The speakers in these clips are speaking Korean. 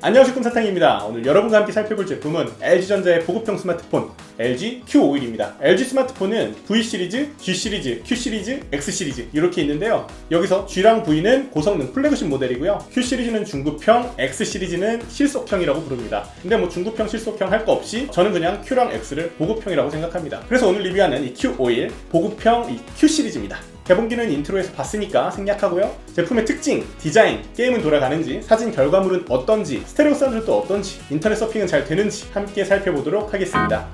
안녕하십니까 사탕입니다. 오늘 여러분과 함께 살펴볼 제품은 LG전자의 보급형 스마트폰 LG Q51입니다. LG 스마트폰은 V 시리즈, G 시리즈, Q 시리즈, X 시리즈 이렇게 있는데요. 여기서 G랑 V는 고성능 플래그십 모델이고요. Q 시리즈는 중급형, X 시리즈는 실속형이라고 부릅니다. 근데 뭐 중급형, 실속형 할 거 없이 저는 그냥 Q랑 X를 보급형이라고 생각합니다. 그래서 오늘 리뷰하는 이 Q51 보급형 이 Q 시리즈입니다. 개봉기는 인트로에서 봤으니까 생략하고요. 제품의 특징, 디자인, 게임은 돌아가는지, 사진 결과물은 어떤지, 스테레오 사운드는 또 어떤지, 인터넷 서핑은 잘 되는지 함께 살펴보도록 하겠습니다.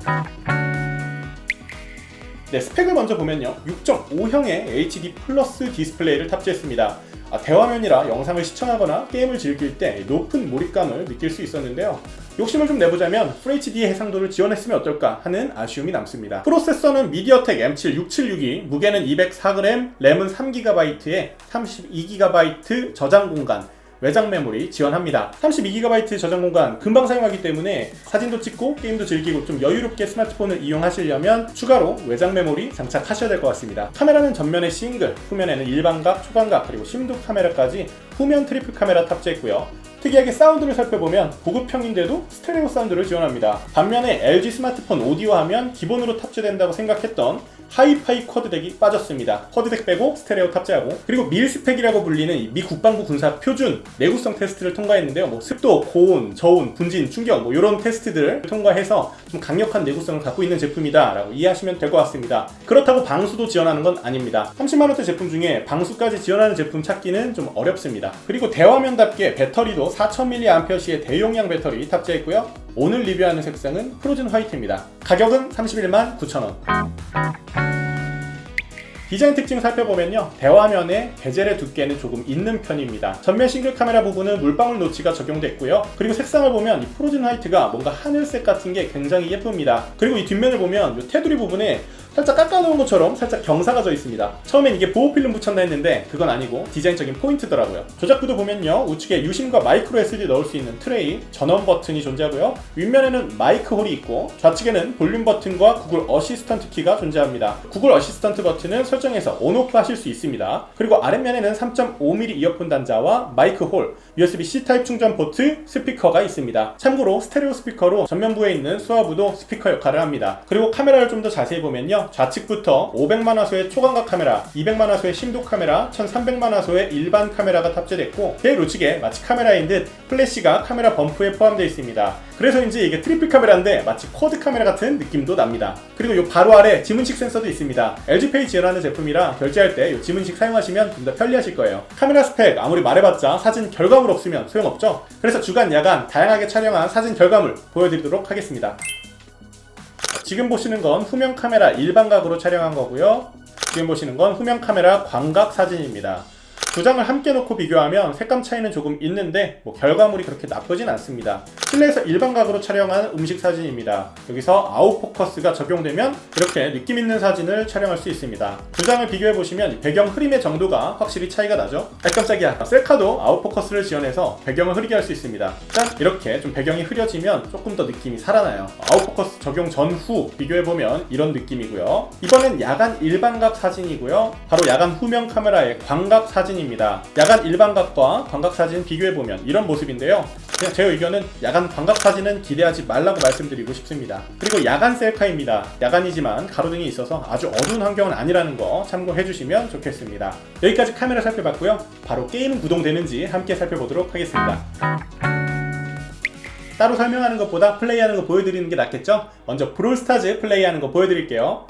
네, 스펙을 먼저 보면요. 6.5형의 HD 플러스 디스플레이를 탑재했습니다. 아, 대화면이라 영상을 시청하거나 게임을 즐길 때 높은 몰입감을 느낄 수 있었는데요. 욕심을 좀 내보자면 FHD 해상도를 지원했으면 어떨까 하는 아쉬움이 남습니다. 프로세서는 미디어텍 M7 6762, 무게는 204g, 램은 3GB에 32GB 저장 공간, 외장 메모리 지원합니다. 32GB 저장 공간 금방 사용하기 때문에 사진도 찍고 게임도 즐기고 좀 여유롭게 스마트폰을 이용하시려면 추가로 외장 메모리 장착하셔야 될 것 같습니다. 카메라는 전면에 싱글, 후면에는 일반각, 초광각 그리고 심도 카메라까지 후면 트리플 카메라 탑재했고요. 특이하게 사운드를 살펴보면 고급형인데도 스테레오 사운드를 지원합니다. 반면에 LG 스마트폰 오디오 하면 기본으로 탑재된다고 생각했던 하이파이 쿼드덱이 빠졌습니다. 쿼드덱 빼고 스테레오 탑재하고 그리고 밀스펙이라고 불리는 이미 국방부 군사 표준 내구성 테스트를 통과했는데요. 뭐 습도, 고온, 저온, 분진, 충격 뭐 이런 테스트들을 통과해서 좀 강력한 내구성을 갖고 있는 제품이다라고 이해하시면 될 것 같습니다. 그렇다고 방수도 지원하는 건 아닙니다. 30만 원대 제품 중에 방수까지 지원하는 제품 찾기는 좀 어렵습니다. 그리고 대화면답게 배터리도 4000mAh의 대용량 배터리 탑재했고요. 오늘 리뷰하는 색상은 프로즌 화이트입니다. 가격은 31만 9천 원. 디자인 특징 살펴보면요. 대화면에 베젤의 두께는 조금 있는 편입니다. 전면 싱글 카메라 부분은 물방울 노치가 적용됐고요. 그리고 색상을 보면 이 프로즌 화이트가 뭔가 하늘색 같은 게 굉장히 예쁩니다. 그리고 이 뒷면을 보면 이 테두리 부분에 살짝 깎아놓은 것처럼 살짝 경사가 져 있습니다. 처음엔 이게 보호필름 붙였나 했는데 그건 아니고 디자인적인 포인트더라고요. 조작구도 보면요. 우측에 유심과 마이크로 SD 넣을 수 있는 트레이, 전원 버튼이 존재하고요. 윗면에는 마이크 홀이 있고 좌측에는 볼륨 버튼과 구글 어시스턴트 키가 존재합니다. 구글 어시스턴트 버튼은 설정해서 온오프 하실 수 있습니다. 그리고 아랫면에는 3.5mm 이어폰 단자와 마이크 홀, USB-C 타입 충전 포트, 스피커가 있습니다. 참고로 스테레오 스피커로 전면부에 있는 수화부도 스피커 역할을 합니다. 그리고 카메라를 좀 더 자세히 보면 요. 좌측부터 500만 화소의 초광각 카메라, 200만 화소의 심도 카메라, 1300만 화소의 일반 카메라가 탑재됐고 제일 우측에 마치 카메라인 듯 플래시가 카메라 범프에 포함되어 있습니다. 그래서인지 이게 트리플 카메라인데 마치 쿼드 카메라 같은 느낌도 납니다. 그리고 요 바로 아래 지문식 센서도 있습니다. LG페이 지원하는 제품이라 결제할 때 요 지문식 사용하시면 좀 더 편리하실 거예요. 카메라 스펙 아무리 말해봤자 사진 결과물 없으면 소용없죠. 그래서 주간 야간 다양하게 촬영한 사진 결과물 보여드리도록 하겠습니다. 지금 보시는 건 후면 카메라 일반각으로 촬영한 거고요. 지금 보시는 건 후면 카메라 광각 사진입니다. 두 장을 함께 놓고 비교하면 색감 차이는 조금 있는데 뭐 결과물이 그렇게 나쁘진 않습니다. 실내에서 일반 각으로 촬영한 음식 사진입니다. 여기서 아웃포커스가 적용되면 이렇게 느낌 있는 사진을 촬영할 수 있습니다. 두 장을 비교해 보시면 배경 흐림의 정도가 확실히 차이가 나죠. 아 깜짝이야. 셀카도 아웃포커스를 지원해서 배경을 흐리게 할 수 있습니다. 자 이렇게 좀 배경이 흐려지면 조금 더 느낌이 살아나요. 아웃포커스 적용 전후 비교해 보면 이런 느낌이고요. 이번엔 야간 일반각 사진이고요. 바로 야간 후면 카메라의 광각 사진입니다. 야간 일반각과 광각 사진 비교해 보면 이런 모습인데요. 그냥 제 의견은 야간 광각 사진은 기대하지 말라고 말씀드리고 싶습니다. 그리고 야간 셀카입니다. 야간이지만 가로등이 있어서 아주 어두운 환경은 아니라는 거 참고해 주시면 좋겠습니다. 여기까지 카메라 살펴봤고요. 바로 게임 구동되는지 함께 살펴보도록 하겠습니다. 따로 설명하는 것보다 플레이하는 거 보여드리는 게 낫겠죠? 먼저 브롤스타즈 플레이하는 거 보여드릴게요.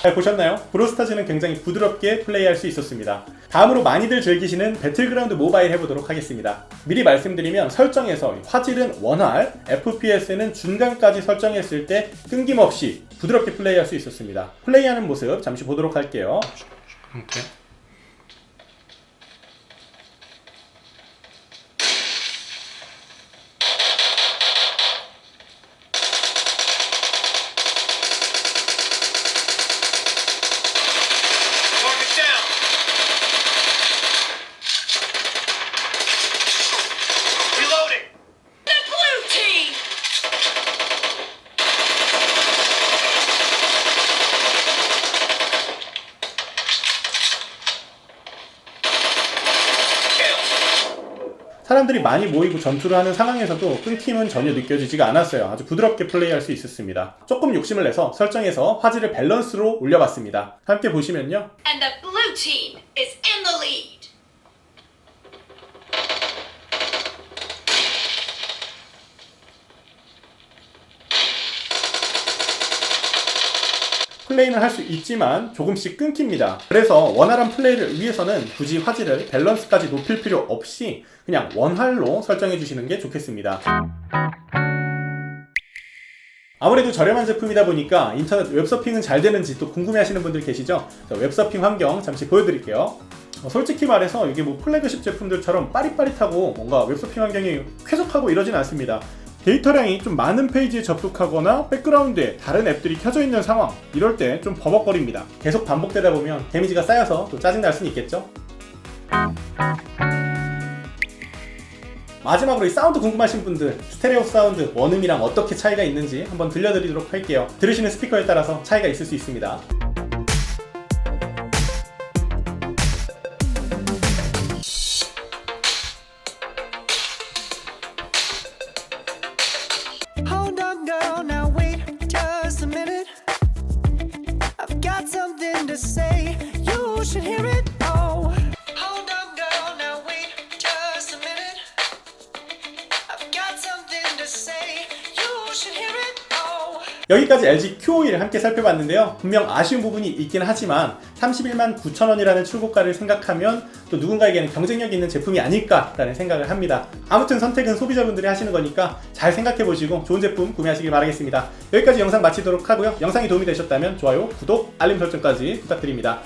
잘 보셨나요? 브로스타즈는 굉장히 부드럽게 플레이할 수 있었습니다. 다음으로 많이들 즐기시는 배틀그라운드 모바일 해보도록 하겠습니다. 미리 말씀드리면 설정에서 화질은 원활, FPS는 중간까지 설정했을 때 끊김없이 부드럽게 플레이할 수 있었습니다. 플레이하는 모습 잠시 보도록 할게요. 이렇게. 사람들이 많이 모이고 전투를 하는 상황에서도 끊김은 전혀 느껴지지가 않았어요. 아주 부드럽게 플레이할 수 있었습니다. 조금 욕심을 내서 설정에서 화질을 밸런스로 올려봤습니다. 함께 보시면요. And the blue team is in the lead. 플레이는 할 수 있지만 조금씩 끊깁니다. 그래서 원활한 플레이를 위해서는 굳이 화질을 밸런스까지 높일 필요 없이 그냥 원활로 설정해 주시는 게 좋겠습니다. 아무래도 저렴한 제품이다 보니까 인터넷 웹서핑은 잘 되는지 또 궁금해 하시는 분들 계시죠? 자, 웹서핑 환경 잠시 보여드릴게요. 어, 솔직히 말해서 이게 뭐 플래그십 제품들처럼 빠릿빠릿하고 뭔가 웹서핑 환경이 쾌적하고 이러진 않습니다. 데이터량이 좀 많은 페이지에 접속하거나 백그라운드에 다른 앱들이 켜져 있는 상황 이럴 때 좀 버벅거립니다. 계속 반복되다 보면 데미지가 쌓여서 또 짜증 날 수는 있겠죠? 마지막으로 이 사운드 궁금하신 분들 스테레오 사운드 원음이랑 어떻게 차이가 있는지 한번 들려드리도록 할게요. 들으시는 스피커에 따라서 차이가 있을 수 있습니다. 여기까지 LG Q51을 함께 살펴봤는데요. 분명 아쉬운 부분이 있긴 하지만 31만 9천원이라는 출고가를 생각하면 또 누군가에게는 경쟁력 있는 제품이 아닐까라는 생각을 합니다. 아무튼 선택은 소비자분들이 하시는 거니까 잘 생각해 보시고 좋은 제품 구매하시길 바라겠습니다. 여기까지 영상 마치도록 하고요. 영상이 도움이 되셨다면 좋아요, 구독, 알림 설정까지 부탁드립니다.